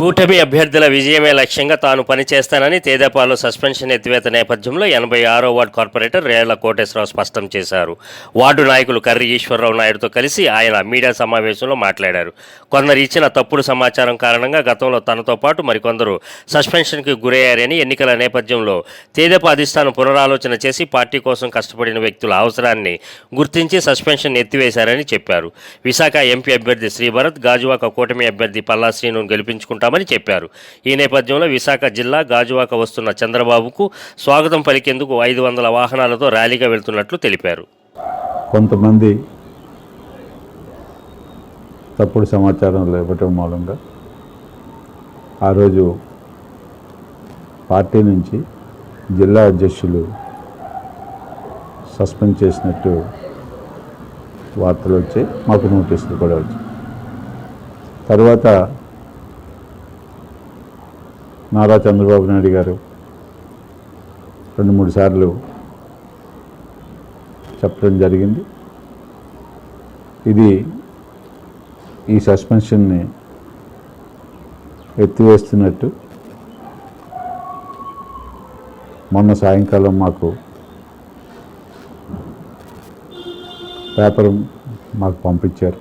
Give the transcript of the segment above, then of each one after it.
కూటమి అభ్యర్థుల విజయమే లక్ష్యంగా తాను పనిచేస్తానని తేదేపాలో సస్పెన్షన్ ఎత్తివేత నేపథ్యంలో ఎనభై ఆరో వార్డు కార్పొరేటర్ రేళ్ళ కోటేశ్వరరావు స్పష్టం చేశారు. వార్డు నాయకులు కర్రి ఈశ్వరరావు నాయుడుతో కలిసి ఆయన మీడియా సమావేశంలో మాట్లాడారు. కొందరు ఇచ్చిన తప్పుడు సమాచారం కారణంగా గతంలో తనతో పాటు మరికొందరు సస్పెన్షన్కి గురయ్యారని ఎన్నికల నేపథ్యంలో తేదేప అధిష్టానం పునరాలోచన చేసి పార్టీ కోసం కష్టపడిన వ్యక్తుల అవసరాన్ని గుర్తించి సస్పెన్షన్ ఎత్తివేశారని చెప్పారు. విశాఖ ఎంపీ అభ్యర్థి శ్రీభరత్ గాజువాక కూటమి అభ్యర్థి పల్లా శ్రీను చేస్తామని చెప్పారు. ఈ నేపథ్యంలో విశాఖ జిల్లా గాజువాక వస్తున్న చంద్రబాబుకు స్వాగతం పలికేందుకు ఐదు వందల వాహనాలతో ర్యాలీగా వెళ్తున్నట్లు తెలిపారు. కొంతమంది తప్పుడు సమాచారం లేవటం మూలంగా ఆ రోజు పార్టీ నుంచి జిల్లా అధ్యక్షులు సస్పెండ్ చేసినట్టు వార్తలు వచ్చాయి మాకు నోటీసులు కూడా వచ్చాయి. తర్వాత నారా చంద్రబాబు నాయుడు గారు రెండు మూడు సార్లు చెప్పడం జరిగింది. ఇది ఈ సస్పెన్షన్ని ఎత్తివేస్తున్నట్టు మొన్న సాయంకాలం మాకు పేపర్ మాకు పంపించారు.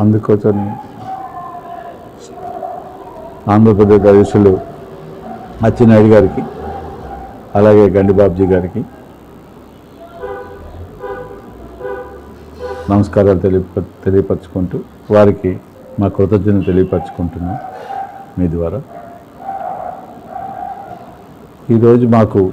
అందుకోసం ఆంధ్రప్రదేశ్ అధ్యక్షులు అచ్చెన్నాయుడు గారికి అలాగే గండిబాబ్జీ గారికి నమస్కారాలు తెలియ తెలియపరచుకుంటూ వారికి మా కృతజ్ఞత తెలియపరచుకుంటున్నాం మీ ద్వారా. ఈరోజు మాకు